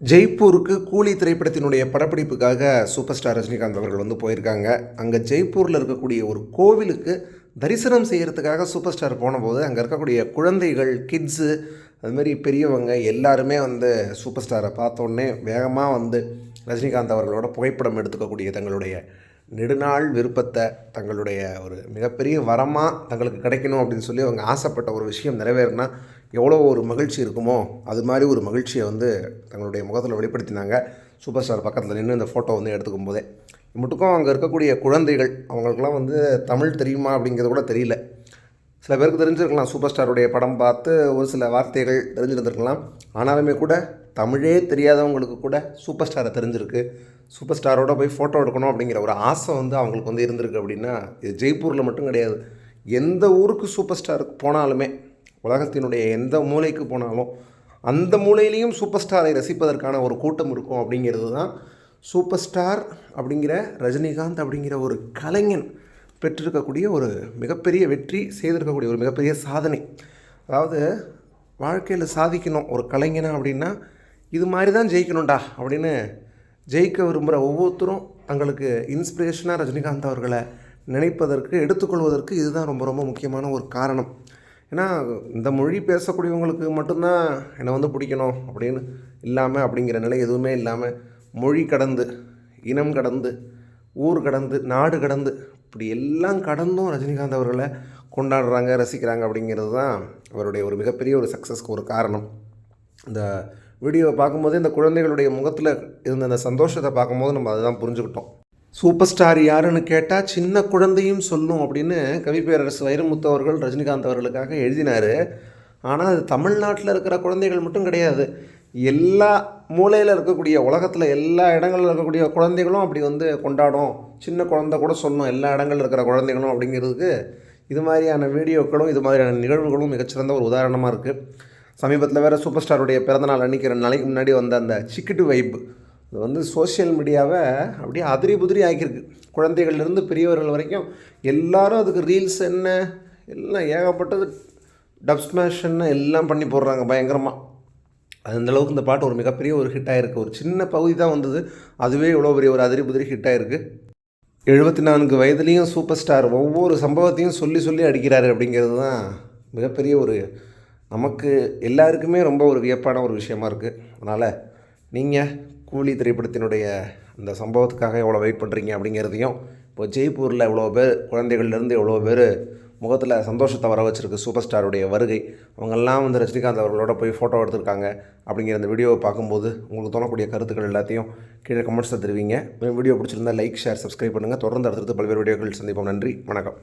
ஜெய்ப்பூருக்கு கூலி திரைப்படத்தினுடைய படப்பிடிப்புக்காக super star Rajinikanth அவர்கள் வந்து போயிருக்காங்க. அங்கே ஜெய்ப்பூரில் இருக்கக்கூடிய ஒரு கோவிலுக்கு தரிசனம் செய்கிறதுக்காக சூப்பர் ஸ்டார் போனபோது அங்கே இருக்கக்கூடிய குழந்தைகள் கிட்ஸு அதுமாரி பெரியவங்க எல்லாருமே வந்து சூப்பர் ஸ்டாரை பார்த்தோன்னே வேகமாக வந்து ரஜினிகாந்த் அவர்களோட புகைப்படம் எடுத்துக்கக்கூடிய தங்களுடைய நெடுநாள் விருப்பத்தை தங்களுடைய ஒரு மிகப்பெரிய வரமாக தங்களுக்கு கிடைக்கணும் அப்படின்னு சொல்லி அவங்க ஆசைப்பட்ட ஒரு விஷயம் நிறைவேறினா எவ்வளோ ஒரு மகிழ்ச்சி இருக்குமோ அது மாதிரி ஒரு மகிழ்ச்சியை வந்து தங்களுடைய முகத்தில் வெளிப்படுத்தினாங்க. சூப்பர் ஸ்டார் பக்கத்தில் நின்று இந்த ஃபோட்டோ வந்து எடுத்துக்கும் போதே. மட்டுக்கும் அங்கே இருக்கக்கூடிய குழந்தைகள் அவங்களுக்குலாம் வந்து தமிழ் தெரியுமா அப்படிங்கிறது கூட தெரியல. சில பேருக்கு தெரிஞ்சிருக்கலாம் சூப்பர் ஸ்டாருடைய படம் பார்த்து ஒரு சில வார்த்தைகள் தெரிஞ்சிருந்திருக்கலாம். ஆனாலுமே கூட தமிழே தெரியாதவங்களுக்கு கூட சூப்பர் ஸ்டாரை தெரிஞ்சிருக்கு. சூப்பர் ஸ்டாரோட போய் ஃபோட்டோ எடுக்கணும் அப்படிங்கிற ஒரு ஆசை வந்து அவங்களுக்கு வந்து இருந்திருக்கு அப்படின்னா இது ஜெய்ப்பூரில் மட்டும் கிடையாது. எந்த ஊருக்கு சூப்பர் ஸ்டாருக்கு போனாலுமே உலகத்தினுடைய எந்த மூலைக்கு போனாலும் அந்த மூலையிலையும் சூப்பர் ஸ்டாரை ரசிப்பதற்கான ஒரு கூட்டம் இருக்கும் அப்படிங்கிறது தான் சூப்பர் ஸ்டார் அப்படிங்கிற ரஜினிகாந்த் அப்படிங்கிற ஒரு கலைஞன் பெற்றிருக்கக்கூடிய ஒரு மிகப்பெரிய வெற்றி செய்திருக்கக்கூடிய ஒரு மிகப்பெரிய சாதனை. அதாவது வாழ்க்கையில் சாதிக்கணும் ஒரு கலைஞனா அப்படின்னா இது மாதிரி தான் ஜெயிக்கணும்டா அப்படின்னு ஜெயிக்க விரும்புகிற ஒவ்வொருத்தரும் தங்களுக்கு இன்ஸ்பிரேஷனாக ரஜினிகாந்த் அவர்களை நினைப்பதற்கு எடுத்துக்கொள்வதற்கு இதுதான் ரொம்ப ரொம்ப முக்கியமான ஒரு காரணம். ஏன்னா இந்த மொழி பேசக்கூடியவங்களுக்கு மட்டும்தான் என்னை வந்து பிடிக்கணும் அப்படின்னு இல்லாமல் அப்படிங்கிற நிலை எதுவுமே இல்லாமல் மொழி கடந்து இனம் கடந்து ஊர் கடந்து நாடு கடந்து இப்படி எல்லாம் கடந்தும் ரஜினிகாந்த் அவர்களை கொண்டாடுறாங்க ரசிக்கிறாங்க அப்படிங்கிறது தான் அவருடைய ஒரு மிகப்பெரிய ஒரு சக்ஸஸ்க்கு ஒரு காரணம். இந்த வீடியோவை பார்க்கும்போது இந்த குழந்தைகளுடைய முகத்தில் இருந்த அந்த சந்தோஷத்தை பார்க்கும்போது நம்ம அதுதான் புரிஞ்சுக்கிட்டோம். சூப்பர் ஸ்டார் யாருன்னு கேட்டால் சின்ன குழந்தையும் சொல்லும் அப்படின்னு கவிப்பேரரசு வைரமுத்து அவர்கள் ரஜினிகாந்த் அவர்களுக்காக எழுதினார். ஆனால் அது தமிழ்நாட்டில் இருக்கிற குழந்தைகள் மட்டும் கிடையாது. எல்லா மூலையில் இருக்கக்கூடிய உலகத்தில் எல்லா இடங்களில் இருக்கக்கூடிய குழந்தைகளும் அப்படி வந்து கொண்டாடும். சின்ன குழந்த கூட சொல்லும் எல்லா இடங்களில் இருக்கிற குழந்தைகளும் அப்படிங்கிறதுக்கு இது மாதிரியான வீடியோக்களும் இது மாதிரியான நிகழ்வுகளும் மிகச்சிறந்த ஒரு உதாரணமாக இருக்குது சமீபத்தில் வேறு சூப்பர் ஸ்டாருடைய பிறந்தநாள் அன்றைக்கி ரெண்டு நாளைக்கு முன்னாடி வந்த அந்த சிக்கிட்டு வைப் இது வந்து சோஷியல் மீடியாவை அப்படியே அதிரி புதிரி ஆக்கியிருக்கு குழந்தைகள்லேருந்து பெரியவர்கள் வரைக்கும் எல்லாரும் அதுக்கு ரீல்ஸ் என்ன எல்லாம் ஏகப்பட்டது டப் ஸ்மாஷ் என்ன எல்லாம் பண்ணி போடுறாங்க பயங்கரமாக அந்த அளவுக்கு இந்த பாட்டு ஒரு மிகப்பெரிய ஒரு ஹிட் ஆகிருக்கு ஒரு சின்ன பகுதி தான் வந்தது. அதுவே இவ்வளோ பெரிய ஒரு அதிரி புதிரி ஹிட் ஆகிருக்கு எழுபத்தி நான்கு வயதுலேயும் சூப்பர் ஸ்டார் ஒவ்வொரு சம்பவத்தையும் சொல்லி சொல்லி அடிக்கிறாரு அப்படிங்கிறது தான் மிகப்பெரிய ஒரு நமக்கு எல்லாருக்குமே ரொம்ப ஒரு வியப்பான ஒரு விஷயமா இருக்குது அதனால் நீங்கள் கூலி திரைப்படத்தினுடைய அந்த சம்பவத்துக்காக எவ்வளோ வெயிட் பண்ணுறீங்க அப்படிங்கிறதையும் இப்போ ஜெய்ப்பூரில் எவ்வளோ பேர் குழந்தைகள்லேருந்து எவ்வளோ பேர் முகத்தில் சந்தோஷத்தை வர வச்சுருக்கு சூப்பர் ஸ்டாருடைய வருகை. அவங்கெல்லாம் வந்து ரஜினிகாந்த் அவர்களோட போய் ஃபோட்டோ எடுத்திருக்காங்க அப்படிங்கிற அந்த வீடியோவை பார்க்கும்போது உங்களுக்கு தோணக்கூடிய கருத்துக்கள் எல்லாத்தையும் கீழே கமெண்ட்ஸில் தருவீங்க. வீடியோ பிடிச்சிருந்தா லைக் ஷேர் சப்ஸ்கிரைப் பண்ணுங்கள் தொடர்ந்து அடுத்தடுத்து பல்வேறு வீடியோக்கள் சந்திப்போம். நன்றி. வணக்கம்.